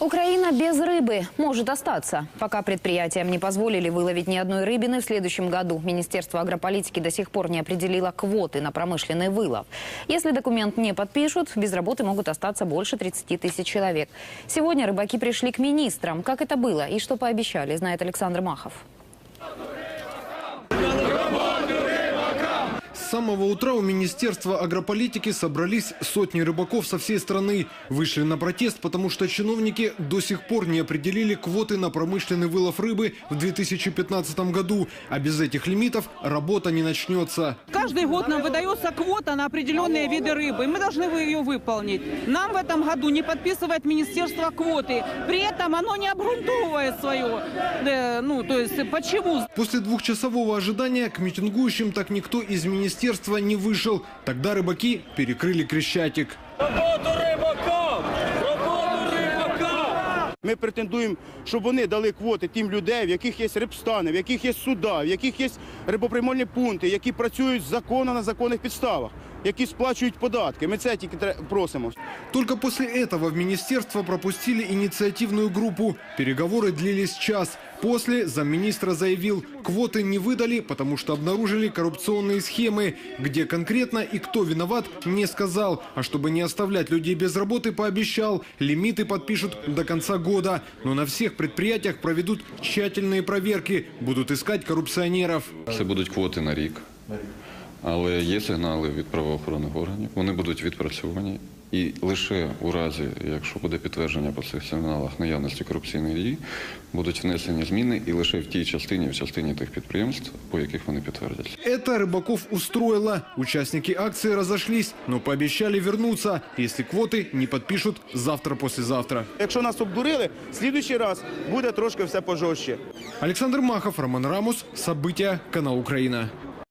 Украина без рыбы может остаться. Пока предприятиям не позволили выловить ни одной рыбины в следующем году, Министерство агрополитики до сих пор не определило квоты на промышленный вылов. Если документ не подпишут, без работы могут остаться больше 30 тысяч человек. Сегодня рыбаки пришли к министрам. Как это было и что пообещали, знает Александр Махов. Самого утра у Министерства агрополитики собрались сотни рыбаков со всей страны. Вышли на протест, потому что чиновники до сих пор не определили квоты на промышленный вылов рыбы в 2015 году. А без этих лимитов работа не начнется. Каждый год нам выдается квота на определенные виды рыбы, и мы должны ее выполнить. Нам в этом году не подписывает министерство квоты. При этом оно не обґрунтовывает свое. э, ну, то есть, почему? После двухчасового ожидания к митингующим так никто из министерства не вышел. Тогда рыбаки перекрыли Крещатик. Роботу рибакам! Роботу рибакам! Ми претендуємо, щоб вони дали квоти тим людей, в яких є рибстани, в яких є суда, в яких є рибоприймальні пункти, які працюють законно на законних підставах, які сплачують податки. Ми це тільки тре- просимо. Только после этого в министерство пропустили инициативную группу. Переговоры длились час. После замминистра заявил, квоты не выдали, потому что обнаружили коррупционные схемы. Где конкретно и кто виноват, не сказал. А чтобы не оставлять людей без работы, пообещал, лимиты подпишут до конца года. Но на всех предприятиях проведут тщательные проверки, будут искать коррупционеров. Це будуть квоти на рік. Але є сигнали від правоохоронних органів. Вони будуть відпрацьовані. І лише у разі, якщо буде підтвердження по цих сигналах наявності корупційної дії, будуть внесені зміни і лише в тій частині, в частині тих підприємств, по яких вони підтвердяться. Это рыбаков устроило. Участники акции разошлись, но пообещали вернуться, если квоты не подпишут завтра-послезавтра. Якщо нас обдурили, слідуючий раз буде трошки все пожорстче. Александр Махов, Роман Рамус. События. Канал Украина.